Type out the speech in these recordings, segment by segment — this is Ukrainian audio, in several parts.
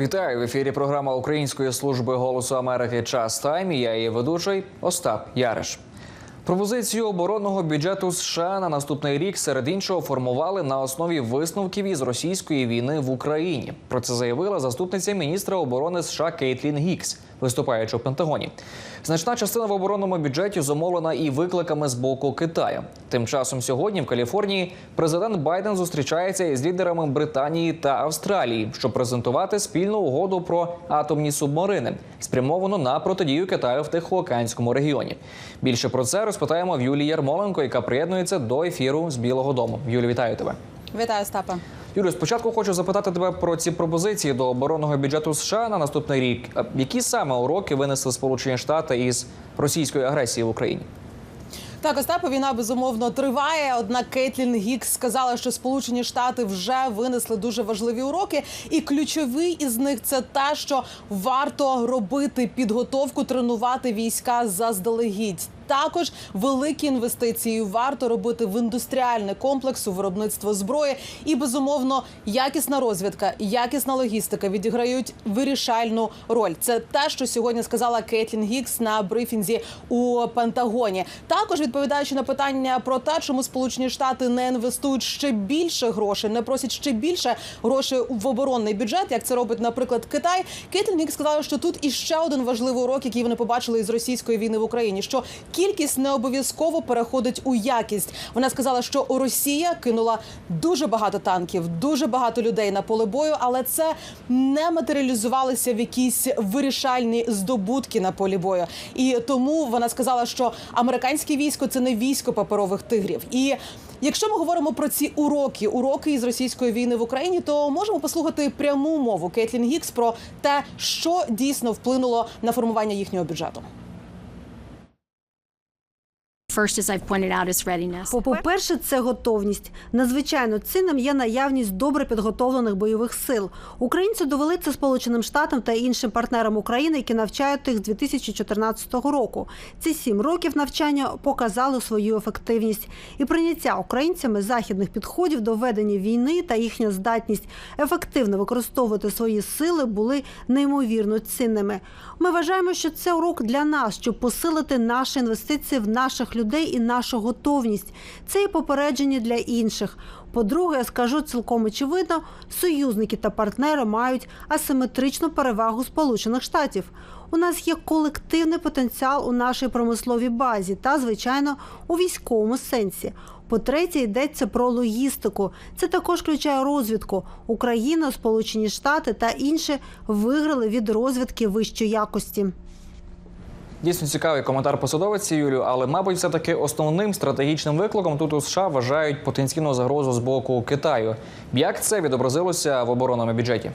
Вітаю в ефірі. Програма Української служби голосу Америки Час Тайм. І Я її ведучий Остап Яриш. Пропозицію оборонного бюджету США на наступний рік серед іншого формували на основі висновків із російської війни в Україні. Про це заявила заступниця міністра оборони США Кейтлін Гікс, виступаючи у Пентагоні. Значна частина в оборонному бюджеті зумовлена і викликами з боку Китаю. Тим часом сьогодні в Каліфорнії президент Байден зустрічається із лідерами Британії та Австралії, щоб презентувати спільну угоду про атомні субмарини, спрямовану на протидію Китаю в Тихоокеанському регіоні. Більше про це розпитаємо в Юлії Ярмоленко, яка приєднується до ефіру з Білого Дому. Юлі, вітаю тебе. Вітаю, Стапа. Юлію, спочатку хочу запитати тебе про ці пропозиції до оборонного бюджету США на наступний рік. Які саме уроки винесли Сполучені Штати із російської агресії в Україні? Так, Остапа, війна безумовно триває. Однак Кейтлін Гікс сказала, що Сполучені Штати вже винесли дуже важливі уроки, і ключовий із них це те, що варто робити підготовку, тренувати війська заздалегідь. Також великі інвестиції варто робити в індустріальний комплекс у виробництво зброї. І безумовно, якісна розвідка, якісна логістика відіграють вирішальну роль. Це те, що сьогодні сказала Кейтлін Гікс на брифінзі у Пентагоні. Також відповідаючи на питання про те, чому Сполучені Штати не інвестують ще більше грошей, не просять ще більше грошей в оборонний бюджет, як це робить, наприклад, Китай. Кейтлін Гікс сказала, що тут іще один важливий урок, який вони побачили із російської війни в Україні. Що кількість не обов'язково переходить у якість. Вона сказала, що Росія кинула дуже багато танків, дуже багато людей на поле бою, але це не матеріалізувалося в якісь вирішальні здобутки на полі бою. І тому вона сказала, що американське військо це не військо паперових тигрів. І Якщо ми говоримо про ці уроки, уроки із російської війни в Україні, то можемо послухати пряму мову Кейтлін Гікс про те, що дійсно вплинуло на формування їхнього бюджету. First. По- По-перше, це готовність. Надзвичайно цінним є наявність добре підготовлених бойових сил. Українці довели це Сполученим Штатам та іншим партнерам України, які навчають їх з 2014 року. Ці сім років навчання показали свою ефективність і прийняття українцями західних підходів до ведення війни та їхня здатність ефективно використовувати свої сили були неймовірно цінними. Ми вважаємо, що це урок для нас, щоб посилити наші інвестиції в наших людей і нашу готовність. Це і попередження для інших. По-друге, я скажу цілком очевидно, союзники та партнери мають асиметричну перевагу Сполучених Штатів. У нас є колективний потенціал у нашій промисловій базі та, звичайно, у військовому сенсі. По-третє, йдеться про логістику. Це також включає розвідку. Україна, Сполучені Штати та інші виграли від розвідки вищої якості. Дійсно цікавий коментар посадовиці Юлію, але мабуть, все таки основним стратегічним викликом тут у США вважають потенційну загрозу з боку Китаю. Як це відобразилося в оборонному бюджеті?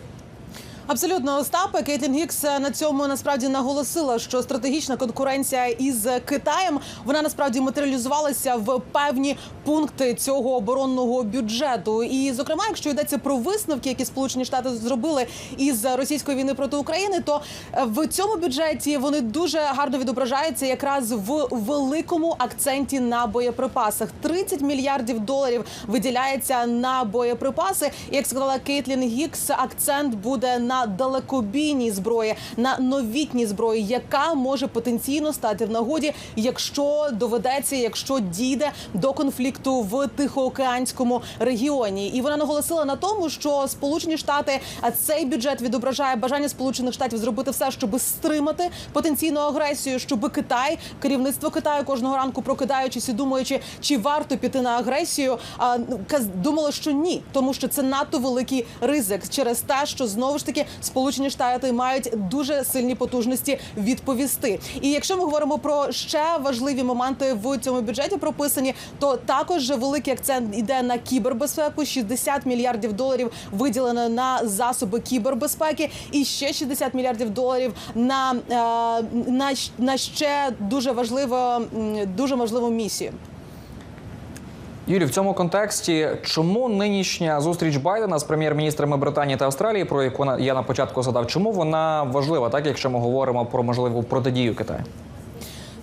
Абсолютно Остапе Кейтлін Гікс на цьому насправді наголосила, що стратегічна конкуренція із Китаєм вона насправді матеріалізувалася в певні пункти цього оборонного бюджету. І, зокрема, якщо йдеться про висновки, які Сполучені Штати зробили із російської війни проти України, то е, в цьому бюджеті вони дуже гарно відображаються якраз в великому акценті на боєприпасах. 30 мільярдів доларів виділяється на боєприпаси. І, як сказала Кейтлін Гікс, акцент буде на далекобійній зброї, на новітній зброї, яка може потенційно стати в нагоді, якщо доведеться, якщо дійде до конфлікту в Тихоокеанському регіоні. І вона наголосила на тому, що Сполучені Штати цей бюджет відображає бажання Сполучених Штатів зробити все, щоб стримати потенційну агресію, щоб Китай, керівництво Китаю кожного ранку прокидаючись і думаючи, чи варто піти на агресію, а ну, думало, що ні, тому що це надто великий ризик через те, що знову ж таки Сполучені Штати мають дуже сильні потужності відповісти. І якщо ми говоримо про ще важливі моменти в цьому бюджеті прописані, то також великий акцент йде на кібербезпеку. 60 мільярдів доларів виділено на засоби кібербезпеки, і ще 60 мільярдів доларів на, е, на, на ще дуже важливо дуже важливу місію. Юлі, в цьому контексті, чому нинішня зустріч Байдена з прем'єр-міністрами Британії та Австралії, про яку я на початку задав, чому вона важлива, так якщо ми говоримо про можливу протидію Китаю?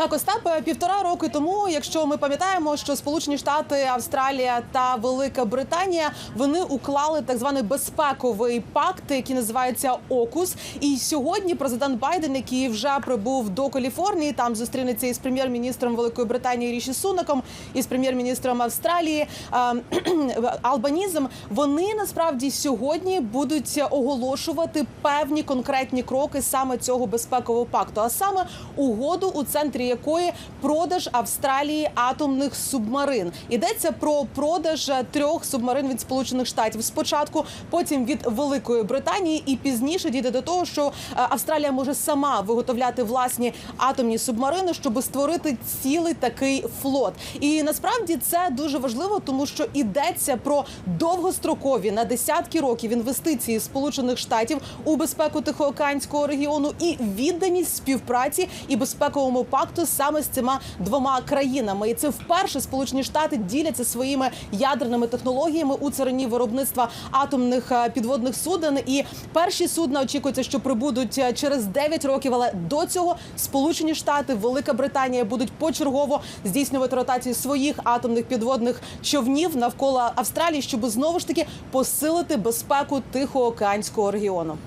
Так, Остап, е, півтора роки тому, якщо ми пам'ятаємо, що Сполучені Штати, Австралія та Велика Британія вони уклали так званий безпековий пакт, який називається ОКУС. І сьогодні президент Байден, який вже прибув до Каліфорнії, там зустрінеться із прем'єр-міністром Великої Британії Ріші Сунаком і з прем'єр-міністром Австралії е, Албанізом. Вони насправді сьогодні будуть оголошувати певні конкретні кроки саме цього безпекового пакту, а саме угоду, у центрі якої продаж Австралії атомних субмарин. Йдеться про продаж трьох субмарин від Сполучених Штатів спочатку, потім від Великої Британії, і пізніше дійде до того, що е, Австралія може сама виготовляти власні атомні субмарини, щоб створити цілий такий флот. І насправді це дуже важливо, тому що йдеться про довгострокові на десятки років інвестиції Сполучених Штатів у безпеку Тихоокеанського регіону і відданість співпраці і безпековому пакту саме з цими двома країнами. І це вперше Сполучені Штати діляться своїми ядерними технологіями у царині виробництва атомних е, підводних суден. І перші судна очікується, що прибудуть е, через 9 років. Але до цього Сполучені Штати, Велика Британія будуть почергово здійснювати ротацію своїх атомних підводних човнів навколо Австралії, щоб знову ж таки посилити безпеку Тихоокеанського регіону.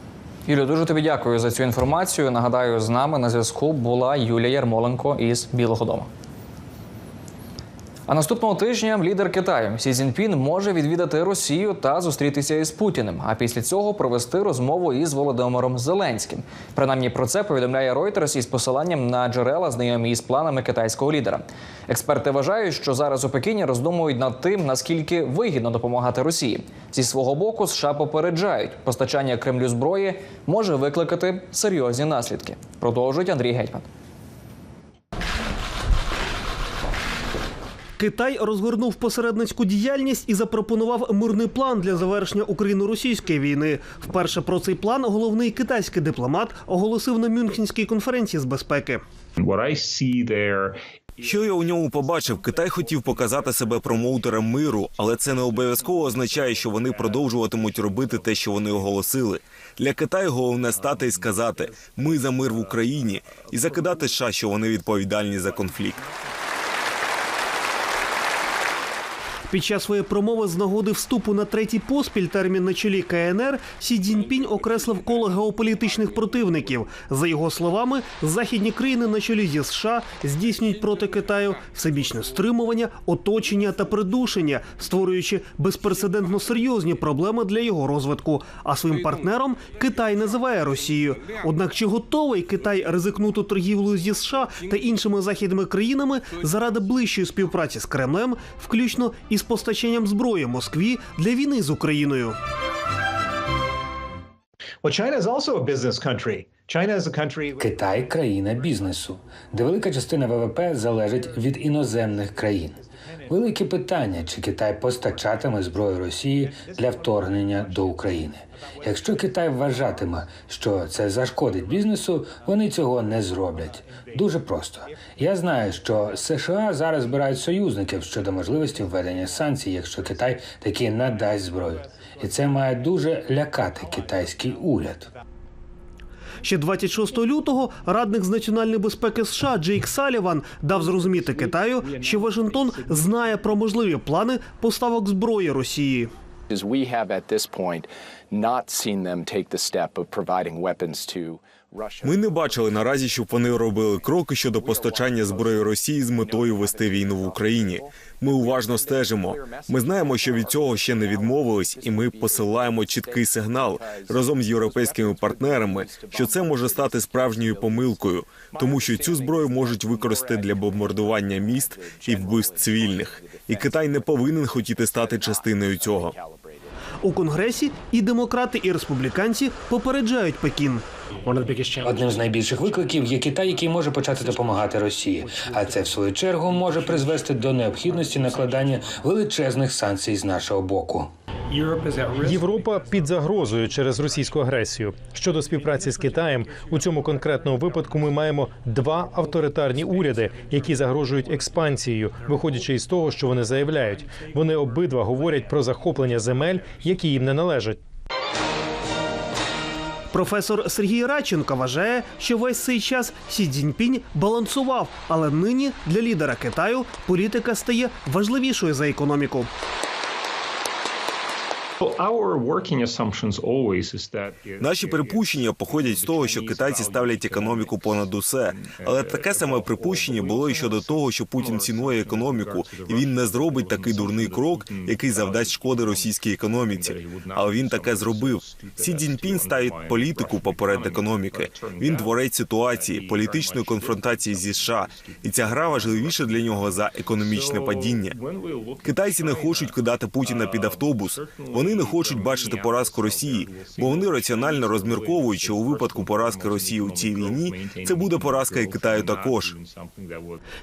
Юлію, дуже тобі дякую за цю інформацію. Нагадаю, з нами на зв'язку була Юлія Ярмоленко із Білого Дому. А наступного тижня лідер Китаю Сі Цзіньпін може відвідати Росію та зустрітися із Путіним. А після цього провести розмову із Володимиром Зеленським. Принаймні про це повідомляє Reuters із посиланням на джерела, знайомі із планами китайського лідера. Експерти вважають, що зараз у Пекіні роздумують над тим, наскільки вигідно допомагати Росії. Зі свого боку, США попереджають, постачання Кремлю зброї може викликати серйозні наслідки. Продовжують Андрій Гетьман. Китай розгорнув посередницьку діяльність і запропонував мирний план для завершення Україно-російської війни. Вперше про цей план головний китайський дипломат оголосив на Мюнхенській конференції з безпеки. Що я у ньому побачив? Китай хотів показати себе промоутером миру, але це не обов'язково означає, що вони продовжуватимуть робити те, що вони оголосили. Для Китаю головне стати і сказати: ми за мир в Україні і закидати США, що вони відповідальні за конфлікт. Під час своєї промови з нагоди вступу на третій поспіль термін на чолі КНР Сі Цзіньпінь окреслив коло геополітичних противників. За його словами, західні країни на чолі зі США здійснюють проти Китаю всебічне стримування, оточення та придушення, створюючи безпрецедентно серйозні проблеми для його розвитку. А своїм партнером Китай називає Росію. Однак чи готовий Китай ризикнути торгівлею зі США та іншими західними країнами заради ближчої співпраці з Кремлем, включно із постачанням зброї Москві для війни з Україною? Китай країна бізнесу, де велика частина ВВП залежить від іноземних країн. Велике питання, чи Китай постачатиме зброю Росії для вторгнення до України. Якщо Китай вважатиме, що це зашкодить бізнесу, вони цього не зроблять. Дуже просто. Я знаю, що США зараз збирають союзників щодо можливості введення санкцій, якщо Китай таки надасть зброю, і це має дуже лякати китайський уряд. Ще 26 лютого радник з національної безпеки США Джейк Саліван дав зрозуміти Китаю, що Вашингтон знає про можливі плани поставок зброї Росії. Ми не бачили наразі, щоб вони робили кроки щодо постачання зброї Росії з метою вести війну в Україні. Ми уважно стежимо. Ми знаємо, що від цього ще не відмовились, і ми посилаємо чіткий сигнал разом з європейськими партнерами, що це може стати справжньою помилкою, тому що цю зброю можуть використати для бомбардування міст і вбивств цивільних. І Китай не повинен хотіти стати частиною цього. У конгресі і демократи, і республіканці попереджають Пекін. Одним з найбільших викликів є Китай, який може почати допомагати Росії, а це в свою чергу може призвести до необхідності накладання величезних санкцій з нашого боку. Європа під загрозою через російську агресію. Щодо співпраці з Китаєм, у цьому конкретному випадку ми маємо два авторитарні уряди, які загрожують експансією, виходячи із того, що вони заявляють. Вони обидва говорять про захоплення земель, які їм не належать. Професор Сергій Радченко вважає, що весь цей час Сі Цзіньпінь балансував, але нині для лідера Китаю політика стає важливішою за економіку. Наші припущення походять з того, що китайці ставлять економіку понад усе. Але таке саме припущення було і щодо того, що Путін цінує економіку, і він не зробить такий дурний крок, який завдасть шкоди російській економіці. Але він таке зробив. Сі Цзіньпінь ставить політику поперед економіки. Він творець ситуації, політичної конфронтації зі США, і ця гра важливіша для нього за економічне падіння. Китайці не хочуть кидати Путіна під автобус. Вони не хочуть бачити поразку Росії, бо вони раціонально розмірковують, що у випадку поразки Росії у цій війні це буде поразка і Китаю також.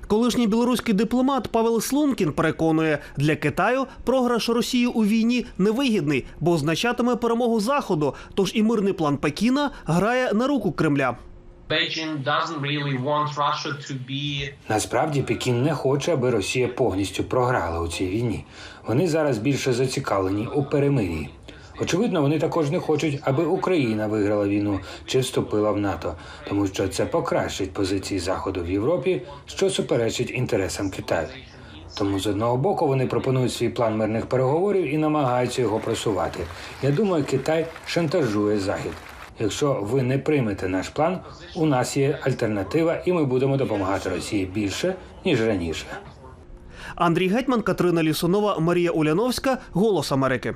Колишній білоруський дипломат Павел Слункін переконує, для Китаю програш Росії у війні невигідний, бо означатиме перемогу Заходу. Тож і мирний план Пекіна грає на руку Кремля. Насправді Пекін не хоче, аби Росія повністю програла у цій війні. Вони зараз більше зацікавлені у перемир'ї. Очевидно, вони також не хочуть, аби Україна виграла війну чи вступила в НАТО, тому що це покращить позиції Заходу в Європі, що суперечить інтересам Китаю. Тому з одного боку вони пропонують свій план мирних переговорів і намагаються його просувати. Я думаю, Китай шантажує Захід. Якщо ви не приймете наш план, у нас є альтернатива, і ми будемо допомагати Росії більше ніж раніше. Андрій Гетьман, Катерина Лісунова, Марія Уляновська, Голос Америки.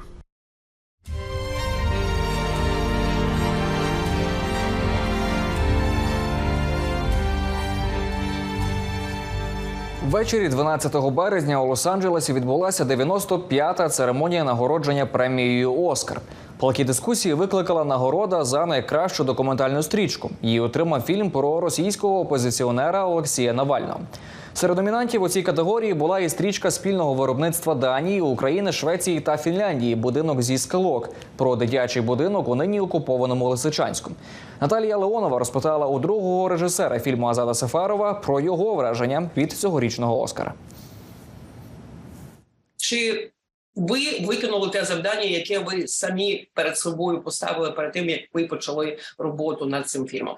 Ввечері 12 березня у Лос-Анджелесі відбулася 95-та церемонія нагородження премією Оскар. Палкі дискусії викликала нагорода за найкращу документальну стрічку. Її отримав фільм про російського опозиціонера Олексія Навального. Серед номінантів у цій категорії була і стрічка спільного виробництва Данії, України, Швеції та Фінляндії Будинок зі скалок про дитячий будинок у нині окупованому Лисичанську. Наталія Леонова розпитала у другого режисера фільму Азада Сафарова про його враження від цьогорічного Оскара. Чи ви виконали те завдання, яке ви самі перед собою поставили перед тим, як ви почали роботу над цим фільмом?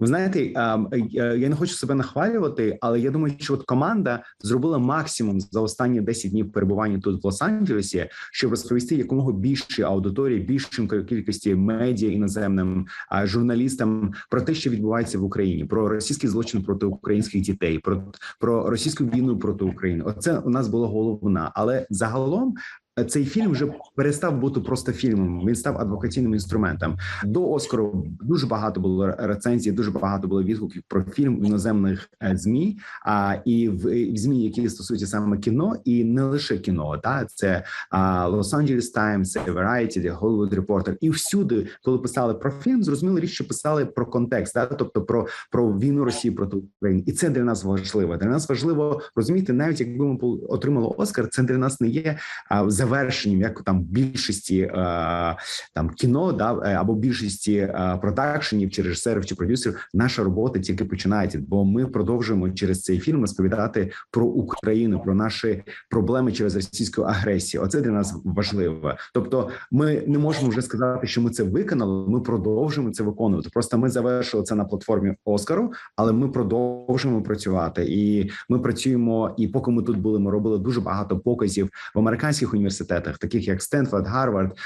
Ви знаєте, ем, е, я не хочу себе нахвалювати, але я думаю, що от команда зробила максимум за останні 10 днів перебування тут в Лос-Анджелесі, щоб розповісти якомога більшій аудиторії, більшим кількості медіа іноземним журналістам про те, що відбувається в Україні, про російський злочин проти українських дітей, про, про російську війну проти України. Оце у нас було головна, але загалом. Цей фільм вже перестав бути просто фільмом. Він став адвокаційним інструментом. До Оскару дуже багато було рецензій, дуже багато було відгуків про фільм в іноземних е, змі. А і в, в змі, які стосуються саме кіно, і не лише кіно. Та це Angeles Times, це Variety, Hollywood Reporter. І всюди, коли писали про фільм, зрозуміло річ, що писали про контекст, та тобто про, про війну Росії проти України, і це для нас важливо. Для нас важливо розуміти, навіть якби ми отримали Оскар, це для нас не є а, завершенням, як там більшості е, там кіно, да або більшості е, продакшенів чи режисерів чи продюсерів. Наша робота тільки починається, бо ми продовжуємо через цей фільм розповідати про Україну, про наші проблеми через російську агресію. Оце для нас важливо. Тобто, ми не можемо вже сказати, що ми це виконали. Ми продовжуємо це виконувати. Просто ми завершили це на платформі Оскару, але ми продовжуємо працювати, і ми працюємо. І поки ми тут були, ми робили дуже багато показів в американських університетах, таких як Стенфорд, Гарвард,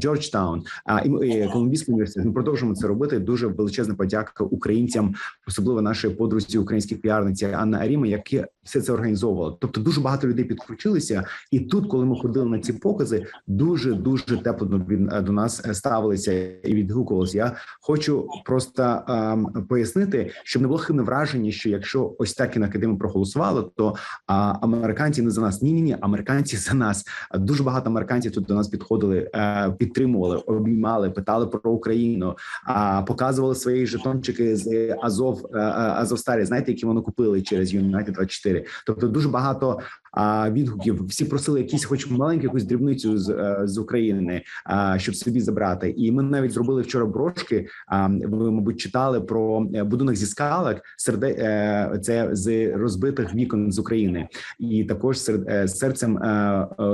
Джорджтаун, і Колумбійський університет. Ми продовжуємо це робити. Дуже величезна подяка українцям, особливо нашої подрузі українській піарниці Анна Аріма, які все це організовували. Тобто, дуже багато людей підключилися, і тут, коли ми ходили на ці покази, дуже дуже тепло до, нас ставилися і відгукувалися. Я хочу просто ем, пояснити, щоб не було хибне враження, що якщо ось так кіноакадемія проголосувала, то а, американці не за нас. Ні, ні, ні, американці за нас. Дуже багато американців тут до нас підходили, е, підтримували, обіймали, питали про Україну, а показували свої жетончики з Азов е, Азовстарі. Знаєте, які вони купили через United 24 4. Тобто дуже багато а, відгуків. Всі просили якісь, хоч маленьку якусь дрібницю з, е, з України, а, щоб собі забрати. І ми навіть зробили вчора брошки. А, ви, мабуть, читали про е, будинок зі скалок, серде е, це з розбитих вікон з України, і також серед серцем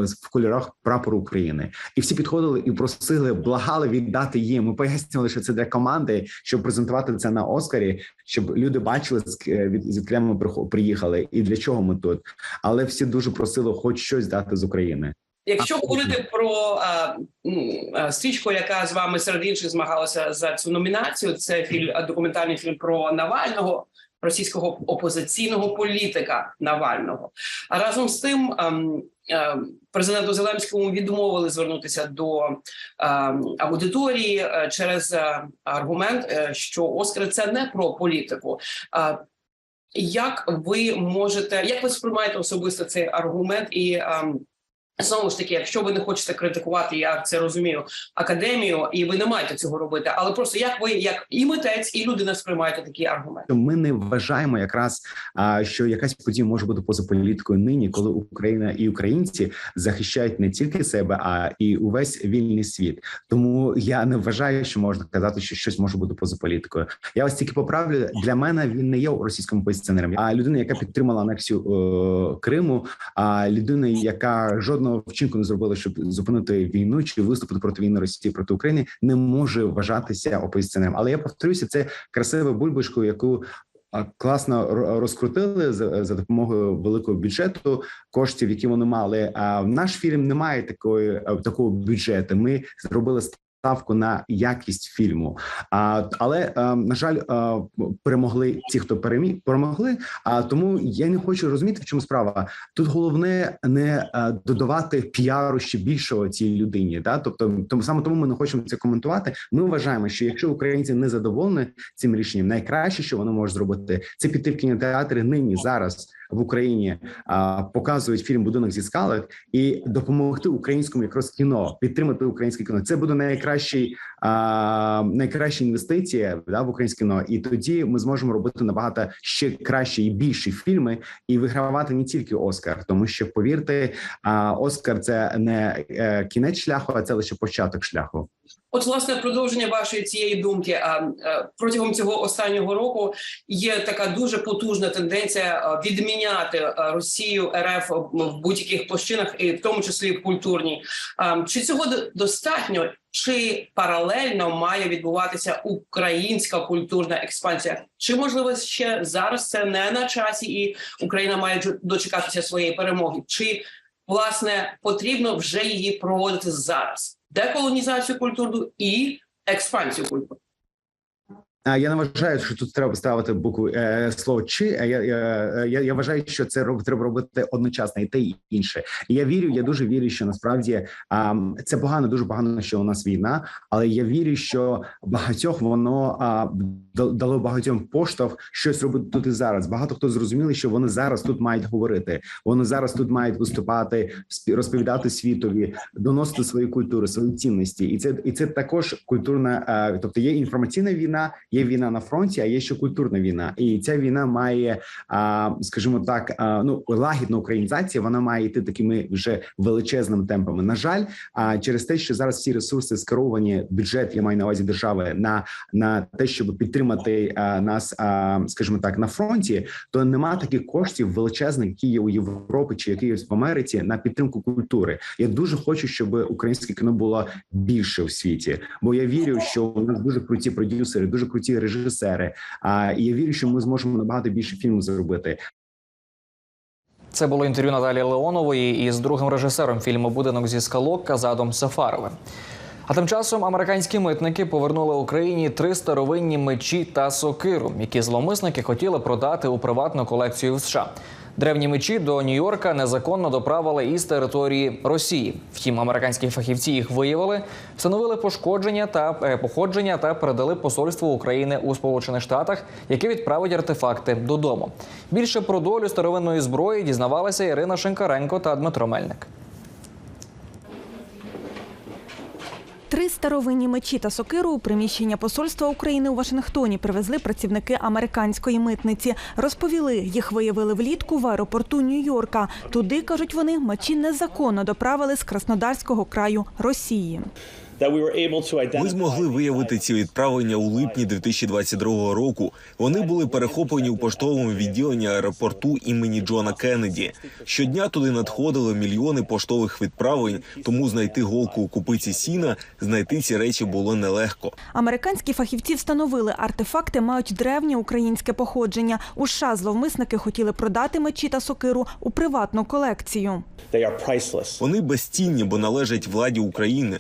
в кольорах прапору України. І всі підходили і просили, благали віддати їм. Ми пояснювали, що це для команди, щоб презентувати це на Оскарі, щоб люди бачили з від звідки ми приїхали, і для чого ми тут. Але всі дуже просили, хоч щось дати з України. Якщо говорити про а, стрічку, яка з вами серед інших змагалася за цю номінацію, це фільм документальний фільм про Навального, російського опозиційного політика Навального. А разом з тим. ем, ем, Президенту Зеленському відмовили звернутися до ем, аудиторії е, через е, аргумент, е, що Оскар це не про політику. Як ви можете, як ви сприймаєте особисто цей аргумент і ем, Знову ж таки, якщо ви не хочете критикувати, я це розумію, академію, і ви не маєте цього робити. Але просто як ви, як і митець, і людина сприймаєте такі аргументи? Ми не вважаємо якраз, що якась подія може бути поза політикою нині, коли Україна і українці захищають не тільки себе, а і увесь вільний світ. Тому я не вважаю, що можна казати, що щось може бути поза політикою. Я вас тільки поправлю. Для мене він не є російським опозиціонером, а людина, яка підтримала анексію е, Криму, а людина, яка жодного вчинку не зробили, щоб зупинити війну чи виступити проти війни Росії проти України, не може вважатися опозиціонером. Але я повторюся, це красива бульбашку, яку класно ро- розкрутили за, за допомогою великого бюджету коштів, які вони мали. А в наш фільм немає такої такого бюджету. Ми зробили ставку на якість фільму. А але е, на жаль, е, перемогли ті, хто переміг, перемогли. А тому я не хочу розуміти, в чому справа. Тут головне не е, додавати піару ще більшого цій людині. Да? Тобто, тому саме тому ми не хочемо це коментувати. Ми вважаємо, що якщо українці не задоволені цим рішенням, найкраще, що вони можуть зробити, це піти в кінотеатри нині зараз в Україні. А, показують фільм Будинок зі скалок і допомогти українському якраз кіно, підтримати українське кіно. Це буде найкращий а, найкраща інвестиція да, в українське кіно. І тоді ми зможемо робити набагато ще кращі і більші фільми і вигравати не тільки Оскар, тому що повірте, а, Оскар це не е, кінець шляху, а це лише початок шляху. От, власне, продовження вашої цієї думки. А протягом цього останнього року є така дуже потужна тенденція відміняти Росію РФ в будь-яких площинах, і в тому числі в культурній. Чи цього достатньо? Чи паралельно має відбуватися українська культурна експансія? Чи можливо ще зараз це не на часі, і Україна має дочекатися своєї перемоги? Чи власне потрібно вже її проводити зараз? Деколонізацію культури і експансію культури. Я не вважаю, що тут треба ставити букву е, слово чи. а Я, я, я, я вважаю, що це роб, треба робити одночасно і те і інше. І я вірю, я дуже вірю, що насправді а, це погано, дуже погано, що у нас війна. Але я вірю, що багатьох воно а, дало багатьом поштовх щось робити тут і зараз. Багато хто зрозуміли, що вони зараз тут мають говорити. Вони зараз тут мають виступати, розповідати світові, доносити свої культури, свої цінності. І це і це також культурна, а, тобто є інформаційна війна, є війна на фронті, а є ще культурна війна. І ця війна має, скажімо так, ну лагідна українізація. Вона має йти такими вже величезними темпами. На жаль, а через те, що зараз всі ресурси скеровані, бюджет я маю на увазі держави на, на те, щоб підтримати нас, скажімо так, на фронті, то нема таких коштів величезних, які є у Європі чи які є в Америці на підтримку культури. Я дуже хочу, щоб українське кіно було більше в світі, бо я вірю, що у нас дуже круті продюсери, дуже круті режисери. А я вірю, що ми зможемо набагато більше фільмів зробити. Це було інтерв'ю Наталії Леонової із другим режисером фільму Будинок зі скалок Казадом Сафаровим. А тим часом американські митники повернули Україні три старовинні мечі та сокиру, які зломисники хотіли продати у приватну колекцію в США. Древні мечі до Нью-Йорка незаконно доправили із території Росії. Втім, американські фахівці їх виявили, встановили пошкодження та е, походження та передали посольству України у Сполучених Штатах, яке відправить артефакти додому. Більше про долю старовинної зброї дізнавалися Ірина Шинкаренко та Дмитро Мельник. Три старовинні мечі та сокиру у приміщення посольства України у Вашингтоні привезли працівники американської митниці. Розповіли, їх виявили влітку в аеропорту Нью-Йорка. Туди кажуть вони, мечі незаконно доправили з Краснодарського краю Росії. Ми змогли виявити ці відправлення у липні 2022 року. Вони були перехоплені у поштовому відділенні аеропорту імені Джона Кеннеді. Щодня туди надходили мільйони поштових відправлень, тому знайти голку у купиці сіна, знайти ці речі було нелегко. Американські фахівці встановили, артефакти мають древнє українське походження. У США зловмисники хотіли продати мечі та сокиру у приватну колекцію. Вони безцінні, бо належать владі України.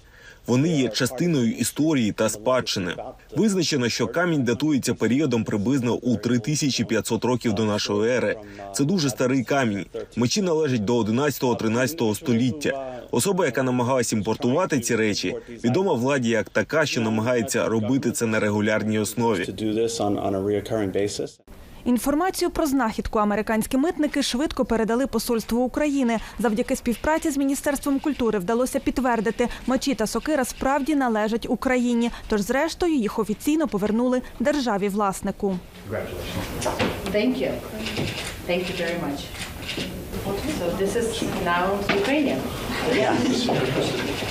Вони є частиною історії та спадщини. Визначено, що камінь датується періодом приблизно у 3500 років до нашої ери. Це дуже старий камінь. Мечі належать до 11-13 століття. Особа, яка намагалась імпортувати ці речі, відома владі як така, що намагається робити це на регулярній основі. Інформацію про знахідку американські митники швидко передали посольству України. Завдяки співпраці з міністерством культури вдалося підтвердити, мечі та сокира справді належать Україні. Тож, зрештою, їх офіційно повернули державі власнику. Thank you. Thank. So this is now Ukrainian. Yeah.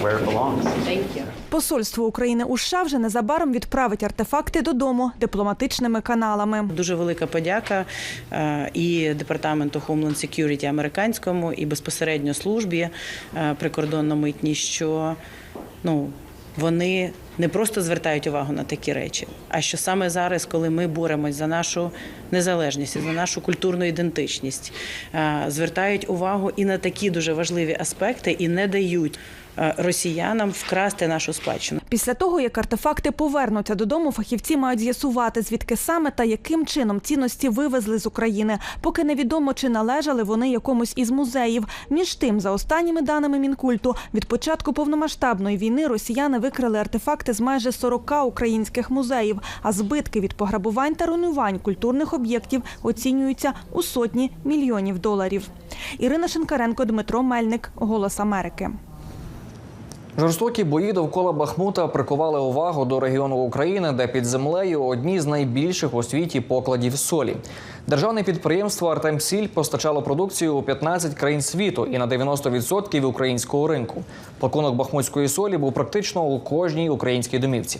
Where it belongs. Thank you. Посольство України у США вже незабаром відправить артефакти додому дипломатичними каналами. Дуже велика подяка е, і департаменту Homeland Security американському, і безпосередньо службі е, прикордонно-митній, що ну вони не просто звертають увагу на такі речі, а що саме зараз, коли ми боремось за нашу незалежність, за нашу культурну ідентичність, е, звертають увагу і на такі дуже важливі аспекти, і не дають росіянам вкрасти нашу спадщину. Після того, як артефакти повернуться додому, фахівці мають з'ясувати, звідки саме та яким чином цінності вивезли з України. Поки невідомо, чи належали вони якомусь із музеїв. Між тим, за останніми даними мінкульту, від початку повномасштабної війни росіяни викрили артефакти з майже 40 українських музеїв. А збитки від пограбувань та руйнувань культурних об'єктів оцінюються у сотні мільйонів доларів. Ірина Шинкаренко, Дмитро Мельник, Голос Америки. Жорстокі бої довкола Бахмута прикували увагу до регіону України, де під землею одні з найбільших у світі покладів солі. Державне підприємство Артемсіль постачало продукцію у 15 країн світу і на 90% українського ринку. Пакунок бахмутської солі був практично у кожній українській домівці.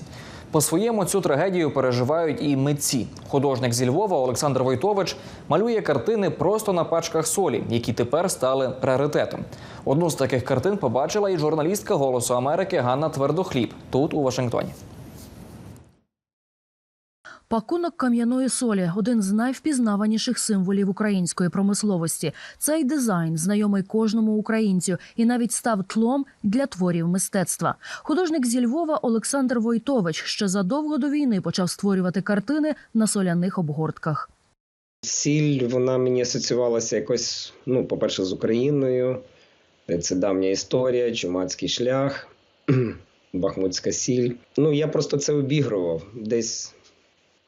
По-своєму цю трагедію переживають і митці. Художник зі Львова Олександр Войтович малює картини просто на пачках солі, які тепер стали пріоритетом. Одну з таких картин побачила і журналістка Голосу Америки Ганна Твердохліб тут у Вашингтоні. Пакунок кам'яної солі один з найвпізнаваніших символів української промисловості. Цей дизайн знайомий кожному українцю і навіть став тлом для творів мистецтва. Художник зі Львова Олександр Войтович ще задовго до війни почав створювати картини на соляних обгортках. Сіль вона мені асоціювалася якось, ну, по-перше, з Україною. Це давня історія, чумацький шлях, Бахмутська сіль. Ну, я просто це обігрував десь,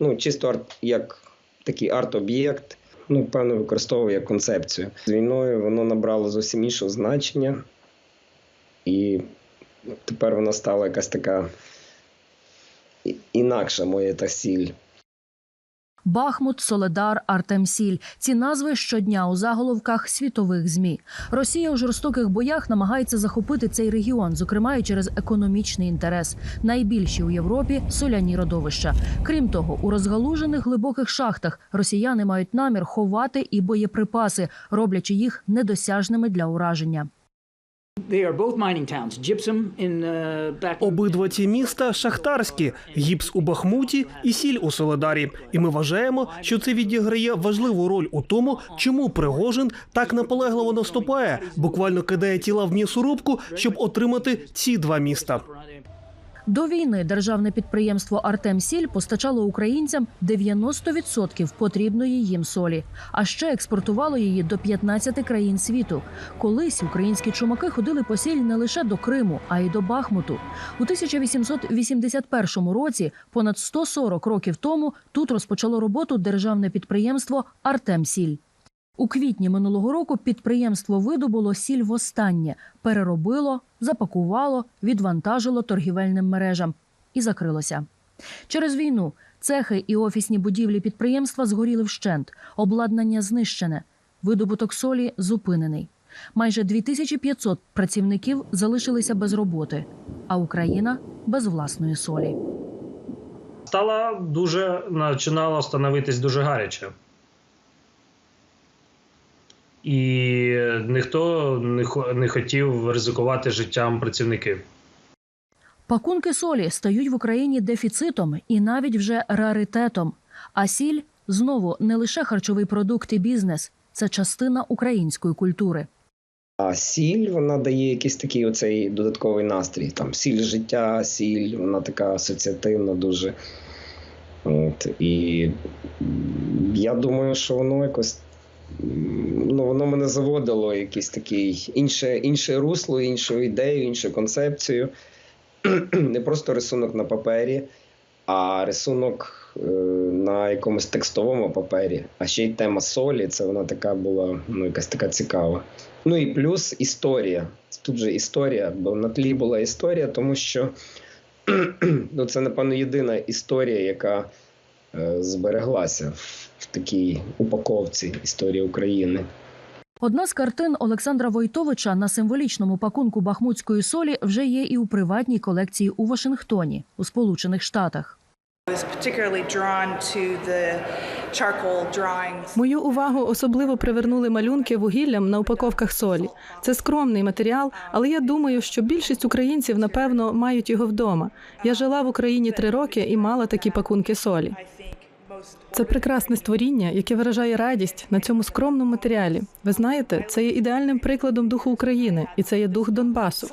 ну, чисто арт, як такий арт-об'єкт. Ну, певно, використовував як концепцію. З війною воно набрало зовсім іншого значення, і тепер вона стала якась така інакша моя та сіль. Бахмут, Соледар, Артемсіль. Ці назви щодня у заголовках світових змі. Росія у жорстоких боях намагається захопити цей регіон, зокрема і через економічний інтерес. Найбільші у Європі соляні родовища. Крім того, у розгалужених глибоких шахтах росіяни мають намір ховати і боєприпаси, роблячи їх недосяжними для ураження. Обидва ці міста шахтарські, гіпс у Бахмуті і сіль у Соледарі. І ми вважаємо, що це відіграє важливу роль у тому, чому Пригожин так наполегливо наступає, буквально кидає тіла в м'ясорубку, щоб отримати ці два міста. До війни державне підприємство Артемсіль постачало українцям 90% потрібної їм солі, а ще експортувало її до 15 країн світу. Колись українські чумаки ходили по сіль не лише до Криму, а й до Бахмуту. У 1881 році, понад 140 років тому, тут розпочало роботу державне підприємство Артемсіль. У квітні минулого року підприємство видобуло сіль востаннє, переробило, запакувало, відвантажило торгівельним мережам і закрилося. Через війну цехи і офісні будівлі підприємства згоріли вщент, обладнання знищене, видобуток солі зупинений. Майже 2500 працівників залишилися без роботи, а Україна без власної солі. Стала дуже починало становитись дуже гаряче. І ніхто не, хо- не хотів ризикувати життям працівників. Пакунки солі стають в Україні дефіцитом і навіть вже раритетом. А сіль знову не лише харчовий продукт і бізнес, це частина української культури. А сіль вона дає якийсь такий оцей додатковий настрій. Там сіль життя, сіль, вона така асоціативна дуже. От, і я думаю, що воно якось ну, воно мене заводило якийсь такий інше, інше русло, іншу ідею, іншу концепцію. Не просто рисунок на папері, а рисунок е, на якомусь текстовому папері. А ще й тема солі, це вона така була, ну, якась така цікава. Ну і плюс історія. Тут же історія, бо на тлі була історія, тому що ну, це, напевно, єдина історія, яка е, збереглася в, такій упаковці історії України. Одна з картин Олександра Войтовича на символічному пакунку бахмутської солі вже є і у приватній колекції у Вашингтоні, у Сполучених Штатах. Мою увагу особливо привернули малюнки вугіллям на упаковках солі. Це скромний матеріал, але я думаю, що більшість українців, напевно, мають його вдома. Я жила в Україні три роки і мала такі пакунки солі. Це прекрасне створіння, яке виражає радість на цьому скромному матеріалі. Ви знаєте, це є ідеальним прикладом духу України, і це є дух Донбасу.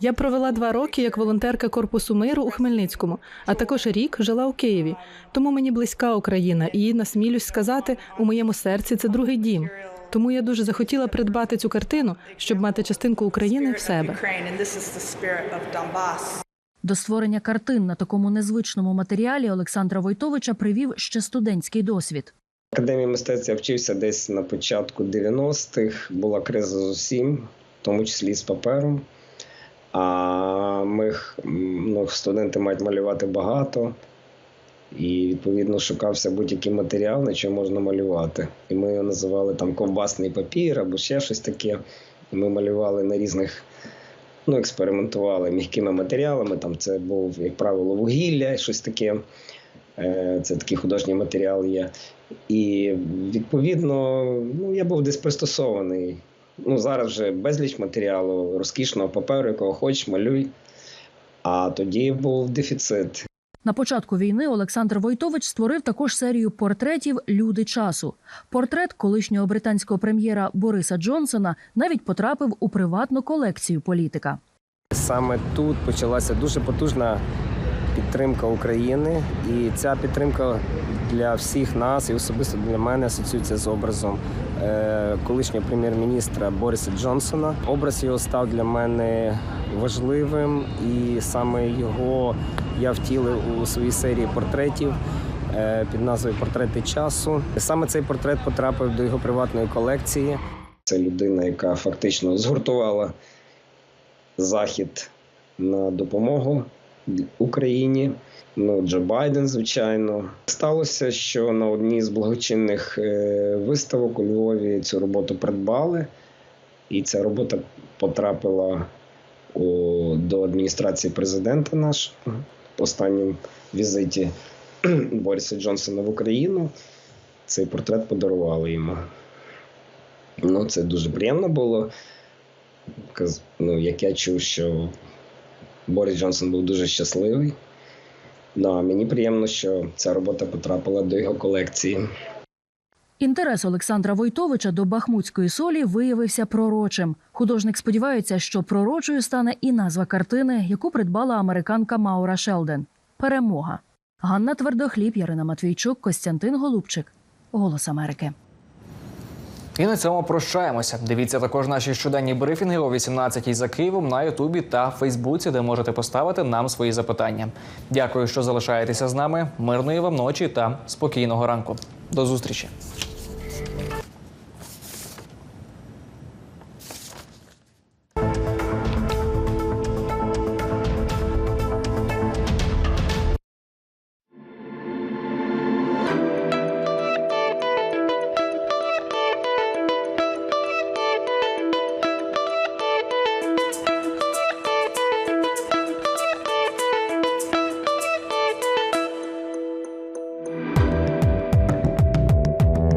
Я провела два роки як волонтерка корпусу миру у Хмельницькому, а також рік жила у Києві. Тому мені близька Україна, і насмілюсь сказати, у моєму серці це другий дім. Тому я дуже захотіла придбати цю картину, щоб мати частинку України в себе. До створення картин на такому незвичному матеріалі Олександра Войтовича привів ще студентський досвід. В Академії мистецтв я вчився десь на початку 90-х. Була криза з усім, в тому числі з папером. А ми ну, студенти мають малювати багато. І відповідно шукався будь-який матеріал, на чому можна малювати. І ми його називали там ковбасний папір або ще щось таке. Ми малювали на різних, ну, експериментували м'якими матеріалами. Там це був, як правило, вугілля, щось таке. Е, Це такий художній матеріал є. І відповідно, ну, я був десь пристосований. Ну, зараз вже безліч матеріалу, розкішного паперу, якого хочеш, малюй. А тоді був дефіцит. На початку війни Олександр Войтович створив також серію портретів Люди часу. Портрет колишнього британського прем'єра Бориса Джонсона навіть потрапив у приватну колекцію політика. Саме тут почалася дуже потужна підтримка України, і ця підтримка для всіх нас і особисто для мене асоціюється з образом е, колишнього прем'єр-міністра Бориса Джонсона. Образ його став для мене важливим, і саме його я втілив у своїй серії портретів. е, Під назвою Портрети часу. Саме цей портрет потрапив до його приватної колекції. Це людина, яка фактично згуртувала захід на допомогу Україні. Ну, Джо Байден, звичайно, сталося, що на одній з благочинних е, виставок у Львові цю роботу придбали, і ця робота потрапила у, до адміністрації президента нашого в останньому візиті Бориса Джонсона в Україну. Цей портрет подарували йому. Ну, це дуже приємно було. Ну, як я чув, що Борис Джонсон був дуже щасливий. Ну, а мені приємно, що ця робота потрапила до його колекції. Інтерес Олександра Войтовича до бахмутської солі виявився пророчим. Художник сподівається, що пророчою стане і назва картини, яку придбала американка Маура Шелден Перемога. Ганна Твердохліб, Ярина Матвійчук, Костянтин Голубчик. Голос Америки. І на цьому прощаємося. Дивіться також наші щоденні брифінги о 18-й за Києвом на Ютубі та Фейсбуці, де можете поставити нам свої запитання. Дякую, що залишаєтеся з нами. Мирної вам ночі та спокійного ранку. До зустрічі.